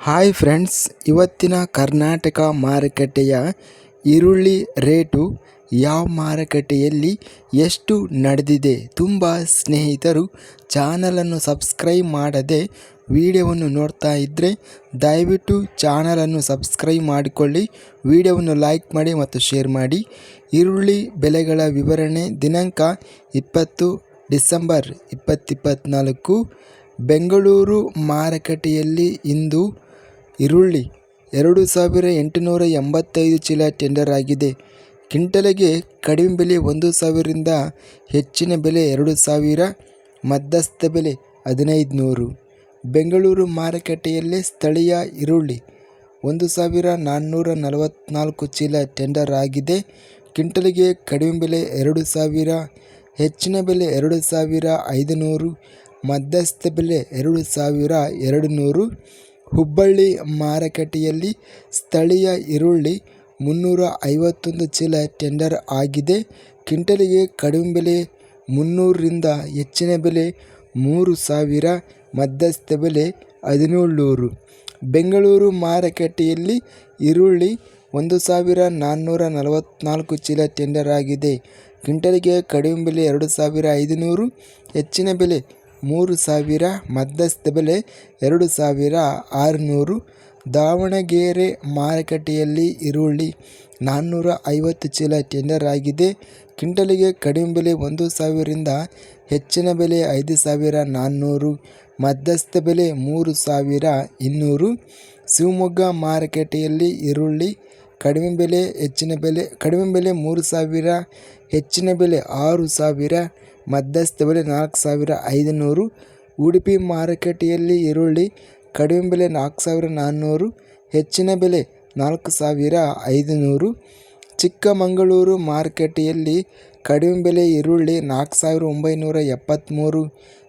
Hi friends, ಇವತ್ತಿನ ಕರ್ನಾಟಕ ಮಾರುಕಟ್ಟೆಯ ಈರುಳ್ಳಿ ರೇಟು ಯಾವ ಮಾರುಕಟ್ಟೆಯಲ್ಲಿ ಎಷ್ಟು ನಡೆದಿದೆ ತುಂಬ ಸ್ನೇಹಿತರು ಚಾನಲನ್ನು ಸಬ್ಸ್ಕ್ರೈಬ್ ಮಾಡದೆ ವಿಡಿಯೋವನ್ನು ನೋಡ್ತಾ ಇದ್ದರೆ ದಯವಿಟ್ಟು ಚಾನಲನ್ನು ಸಬ್ಸ್ಕ್ರೈಬ್ ಮಾಡಿಕೊಳ್ಳಿ, ವಿಡಿಯೋವನ್ನು ಲೈಕ್ ಮಾಡಿ ಮತ್ತು ಶೇರ್ ಮಾಡಿ. ಈರುಳ್ಳಿ ಬೆಲೆಗಳ ವಿವರಣೆ ದಿನಾಂಕ ಇಪ್ಪತ್ತು ಡಿಸೆಂಬರ್ ಇಪ್ಪತ್ತಿಪ್ಪತ್ತ್ನಾಲ್ಕು ಬೆಂಗಳೂರು ಮಾರುಕಟ್ಟೆಯಲ್ಲಿ ಇಂದು ಈರುಳ್ಳಿ ಎರಡು ಸಾವಿರ ಎಂಟುನೂರ ಎಂಬತ್ತೈದು ಚೀಲ ಟೆಂಡರ್ ಆಗಿದೆ. ಕ್ವಿಂಟಲಿಗೆ ಕಡಿಮೆ ಬೆಲೆ ಒಂದು ಸಾವಿರದಿಂದ ಹೆಚ್ಚಿನ ಬೆಲೆ ಎರಡು ಸಾವಿರ, ಮಧ್ಯಸ್ಥ ಬೆಲೆ ಹದಿನೈದು ನೂರು ಬೆಂಗಳೂರು ಮಾರುಕಟ್ಟೆಯಲ್ಲೇ ಸ್ಥಳೀಯ ಈರುಳ್ಳಿ ಒಂದು ಸಾವಿರ ನಾನ್ನೂರ ನಲವತ್ತ್ನಾಲ್ಕು ಚೀಲ ಟೆಂಡರ್ ಆಗಿದೆ. ಕಿಂಟಲಿಗೆ ಕಡಿಮೆ ಬೆಲೆ ಎರಡು ಸಾವಿರ, ಹೆಚ್ಚಿನ ಬೆಲೆ ಎರಡು ಸಾವಿರ ಐದುನೂರು, ಮಧ್ಯಸ್ಥ ಬೆಲೆ ಎರಡು ಸಾವಿರ ಎರಡು ನೂರು ಹುಬ್ಬಳ್ಳಿ ಮಾರುಕಟ್ಟೆಯಲ್ಲಿ ಸ್ಥಳೀಯ ಈರುಳ್ಳಿ ಮುನ್ನೂರ ಐವತ್ತೊಂದು ಚೀಲ ಟೆಂಡರ್ ಆಗಿದೆ. ಕ್ವಿಂಟಲಿಗೆ ಕಡಿಮೆ ಬೆಲೆ ಮುನ್ನೂರರಿಂದ ಹೆಚ್ಚಿನ ಬೆಲೆ ಮೂರು ಸಾವಿರ, ಮಧ್ಯಸ್ಥ ಬೆಲೆ ಹದಿನೇಳು ನೂರು ಬೆಂಗಳೂರು ಮಾರುಕಟ್ಟೆಯಲ್ಲಿ ಈರುಳ್ಳಿ ಒಂದು ಸಾವಿರ ನಾನ್ನೂರ ನಲವತ್ತ್ನಾಲ್ಕು ಚೀಲ ಟೆಂಡರ್ ಆಗಿದೆ. ಕ್ವಿಂಟಲಿಗೆ ಕಡಿಮೆ ಬೆಲೆ ಎರಡು ಸಾವಿರ ಐದುನೂರು, ಹೆಚ್ಚಿನ ಬೆಲೆ ಮೂರು ಸಾವಿರ ಮಧ್ಯಸ್ಥ ಬೆಲೆ ಎರಡು ಸಾವಿರ ಆರುನೂರು. ದಾವಣಗೆರೆ ಮಾರುಕಟ್ಟೆಯಲ್ಲಿ ಈರುಳ್ಳಿ ನಾನ್ನೂರ ಐವತ್ತು ಚೀಲ ಟೆಂಡರ್ ಆಗಿದೆ. ಕ್ವಿಂಟಲಿಗೆ ಕಡಿಮೆ ಬೆಲೆ ಒಂದು ಸಾವಿರದಿಂದ ಹೆಚ್ಚಿನ ಬೆಲೆ ಐದು ಸಾವಿರ ನಾನ್ನೂರು. ಮಧ್ಯಸ್ಥ ಬೆಲೆ ಮೂರು ಸಾವಿರ ಇನ್ನೂರು. ಶಿವಮೊಗ್ಗ ಮಾರುಕಟ್ಟೆಯಲ್ಲಿ ಈರುಳ್ಳಿ ಕಡಿಮೆ ಬೆಲೆ, ಹೆಚ್ಚಿನ ಬೆಲೆ, ಕಡಿಮೆ ಬೆಲೆ ಮೂರು ಸಾವಿರ, ಹೆಚ್ಚಿನ ಬೆಲೆ ಆರು ಸಾವಿರ, ಮಧ್ಯಸ್ಥ ಬೆಲೆ ನಾಲ್ಕು ಸಾವಿರ ಐದುನೂರು, ಉಡುಪಿ ಮಾರುಕಟ್ಟೆಯಲ್ಲಿ ಈರುಳ್ಳಿ ಕಡಿಮೆ ಬೆಲೆ ನಾಲ್ಕು ಸಾವಿರ ನಾನ್ನೂರು, ಹೆಚ್ಚಿನ ಬೆಲೆ ನಾಲ್ಕು ಸಾವಿರ ಐದುನೂರು, ಚಿಕ್ಕಮಗಳೂರು ಮಾರುಕಟ್ಟೆಯಲ್ಲಿ ಕಡಿಮೆ ಬೆಲೆ ಈರುಳ್ಳಿ ನಾಲ್ಕು ಸಾವಿರ ಒಂಬೈನೂರ ಎಪ್ಪತ್ತ್ಮೂರು,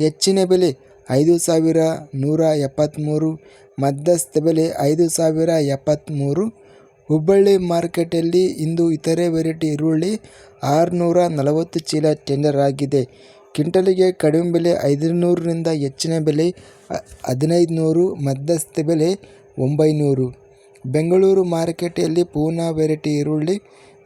ಹೆಚ್ಚಿನ ಬೆಲೆ ಐದು ಸಾವಿರ ನೂರ ಎಪ್ಪತ್ತ್ಮೂರು, ಮಧ್ಯಸ್ಥ ಬೆಲೆ ಐದು ಸಾವಿರ ಎಪ್ಪತ್ತ್ಮೂರು ಹುಬ್ಬಳ್ಳಿ ಮಾರ್ಕೆಟಲ್ಲಿ ಇಂದು ಇತರೆ ವೆರೈಟಿ ಈರುಳ್ಳಿ ಆರುನೂರ ನಲವತ್ತು ಚೀಲ ಟೆಂಡರ್ ಆಗಿದೆ ಕ್ವಿಂಟಲಿಗೆ ಕಡಿಮೆ ಬೆಲೆ ಐದುನೂರರಿಂದ ಹೆಚ್ಚಿನ ಬೆಲೆ ಹದಿನೈದು ನೂರು ಮಧ್ಯಸ್ಥ ಬೆಲೆ ಒಂಬೈನೂರು. ಬೆಂಗಳೂರು ಮಾರುಕಟ್ಟೆಯಲ್ಲಿ ಪೂನಾ ವೆರೈಟಿ ಈರುಳ್ಳಿ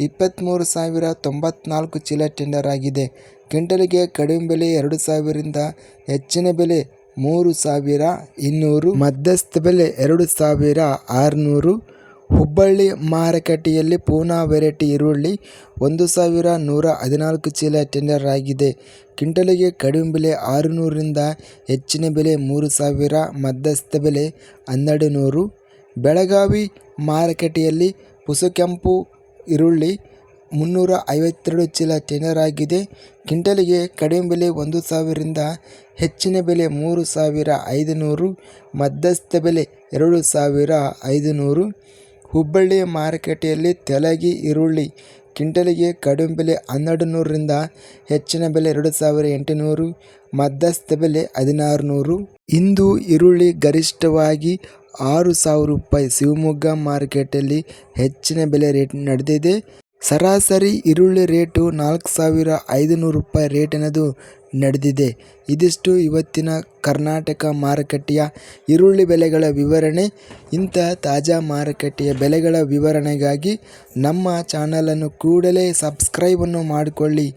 ಇಪ್ಪತ್ತ್ಮೂರು ಸಾವಿರ ತೊಂಬತ್ನಾಲ್ಕು ಚೀಲ ಟೆಂಡರ್ ಆಗಿದೆ ಕ್ವಿಂಟಲಿಗೆ ಕಡಿಮೆ ಬೆಲೆ ಎರಡು ಸಾವಿರದಿಂದ ಹೆಚ್ಚಿನ ಬೆಲೆ ಮೂರು ಸಾವಿರ ಇನ್ನೂರು, ಮಧ್ಯಸ್ಥ ಬೆಲೆ ಎರಡು ಸಾವಿರ ಆರುನೂರು ಹುಬ್ಬಳ್ಳಿ ಮಾರುಕಟ್ಟೆಯಲ್ಲಿ ಪೂನಾ ವೆರೈಟಿ ಈರುಳ್ಳಿ ಒಂದು ಸಾವಿರ ನೂರ ಹದಿನಾಲ್ಕು ಚೀಲ ಟೆಂಡರ್ ಆಗಿದೆ. ಕ್ವಿಂಟಲಿಗೆ ಕಡಿಮೆ ಬೆಲೆ ಆರುನೂರರಿಂದ ಹೆಚ್ಚಿನ ಬೆಲೆ ಮೂರು ಸಾವಿರ, ಮಧ್ಯಸ್ಥ ಬೆಲೆ ಹನ್ನೆರಡು ನೂರು ಬೆಳಗಾವಿ ಮಾರುಕಟ್ಟೆಯಲ್ಲಿ ಹುಸುಕೆಂಪು ಈರುಳ್ಳಿ ಮುನ್ನೂರ ಐವತ್ತೆರಡು ಚೀಲ ಟೆಂಡರ್ ಆಗಿದೆ. ಕ್ವಿಂಟಲಿಗೆ ಕಡಿಮೆ ಬೆಲೆ ಒಂದು ಸಾವಿರದಿಂದ ಹೆಚ್ಚಿನ ಬೆಲೆ ಮೂರು ಸಾವಿರ ಐದುನೂರು, ಮಧ್ಯಸ್ಥ ಬೆಲೆ ಎರಡು ಸಾವಿರ ಐದುನೂರು. ಹುಬ್ಬಳ್ಳಿ ಮಾರುಕಟ್ಟೆಯಲ್ಲಿ ತೆಲಗಿ ಈರುಳ್ಳಿ ಕ್ವಿಂಟಲಿಗೆ ಕಡಿಮೆ ಬೆಲೆ ಹನ್ನೆರಡು ನೂರರಿಂದ ಹೆಚ್ಚಿನ ಬೆಲೆ ಎರಡು ಸಾವಿರ ಎಂಟುನೂರು, ಮಧ್ಯಸ್ಥ ಬೆಲೆ ಹದಿನಾರು ನೂರು ಇಂದು ಈರುಳ್ಳಿ ಗರಿಷ್ಠವಾಗಿ ಆರು ಸಾವಿರ ರೂಪಾಯಿ. ಶಿವಮೊಗ್ಗ ಮಾರ್ಕೆಟಲ್ಲಿ ಹೆಚ್ಚಿನ ಬೆಲೆ ರೇಟ್ ನಡೆದಿದೆ. ಸರಾಸರಿ ಈರುಳ್ಳಿ ರೇಟು ನಾಲ್ಕು ಸಾವಿರ ಐದುನೂರು ರೂಪಾಯಿ ರೇಟಿನದು ನಡೆದಿದೆ. ಇದಿಷ್ಟು ಇವತ್ತಿನ ಕರ್ನಾಟಕ ಮಾರುಕಟ್ಟೆಯ ಈರುಳ್ಳಿ ಬೆಲೆಗಳ ವಿವರಣೆ. ಇಂತಹ ತಾಜಾ ಮಾರುಕಟ್ಟೆಯ ಬೆಲೆಗಳ ವಿವರಣೆಗಾಗಿ ನಮ್ಮ ಚಾನಲನ್ನು ಕೂಡಲೇ ಸಬ್ಸ್ಕ್ರೈಬನ್ನು ಮಾಡಿಕೊಳ್ಳಿ.